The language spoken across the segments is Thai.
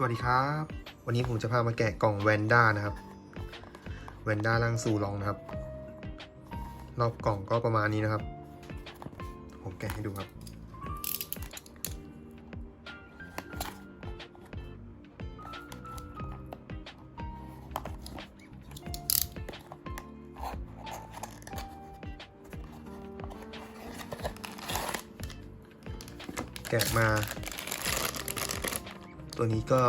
สวัสดีครับ วันนี้ผมจะพามาแกะกล่องแวนด้านะครับแวนด้าล่างสูลองนะครับ รอบกล่องก็ประมาณนี้นะครับ ผมแกะให้ดูครับ แกะมา ตัวนี้ก็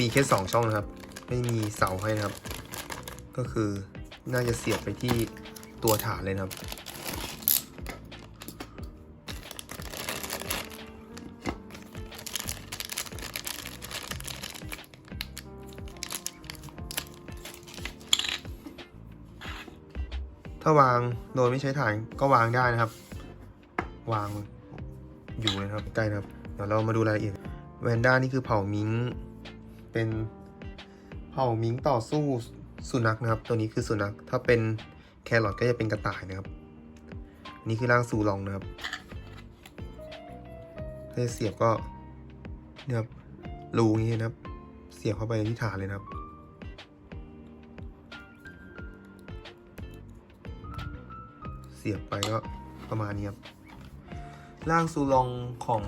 มีแค่สองช่องนะครับ ไม่มีเสาให้นะครับ ก็คือน่าจะเสียบไปที่ตัวฐานเลยนะครับถ้าวางโดยไม่ใช้ฐานก็วางได้นะครับ วาง อยู่นะครับใกล้นะครับ เดี๋ยวเรามาดูรายละเอียดแวนด้านี่คือเผ่ามิงเป็นเผ่ามิงต่อสู้สุนัขนะครับ ตัวนี้คือสุนัขถ้าเป็นแครอทก็จะเป็นกระต่ายนะครับ นี่คือร่างสูลองนะครับถ้าเสียบก็เนี่ยครับรูอย่างนี้นะครับ เสียบเข้าไปที่ฐานเลยนะครับเสียบไปก็ประมาณนี้ครับ ร่างซูลองของ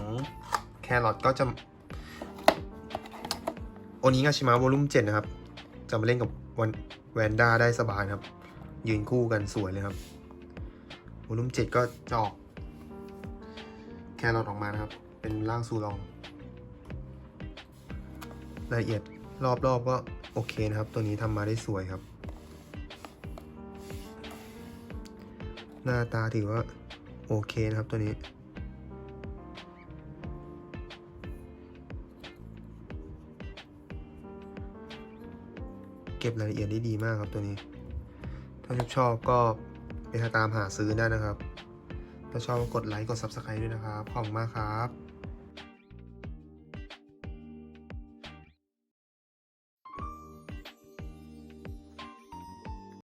แครอทก็จะโอนิงาชิมะวอลุ่ม7นะครับ จะมาเล่นกับวันแวนด้าได้สบายครับ ยืนคู่กันสวยเลยครับวอลุ่ม7ก็จะออกแครอทออกมานะครับ เป็นร่างซูลอง รายละเอียดรอบๆก็โอเคนะครับ ตัวนี้ทำมาได้สวยครับ หน้าตาถือว่าโอเคนะครับตัวนี้ เก็บรายละเอียดได้ดีมากครับตัวนี้ ถ้าชอบชอบก็ไปตามหาซื้อได้นะครับ ถ้าชอบก็กดไลค์กด Subscribe ด้วยนะครับ ขอบคุณมากครับ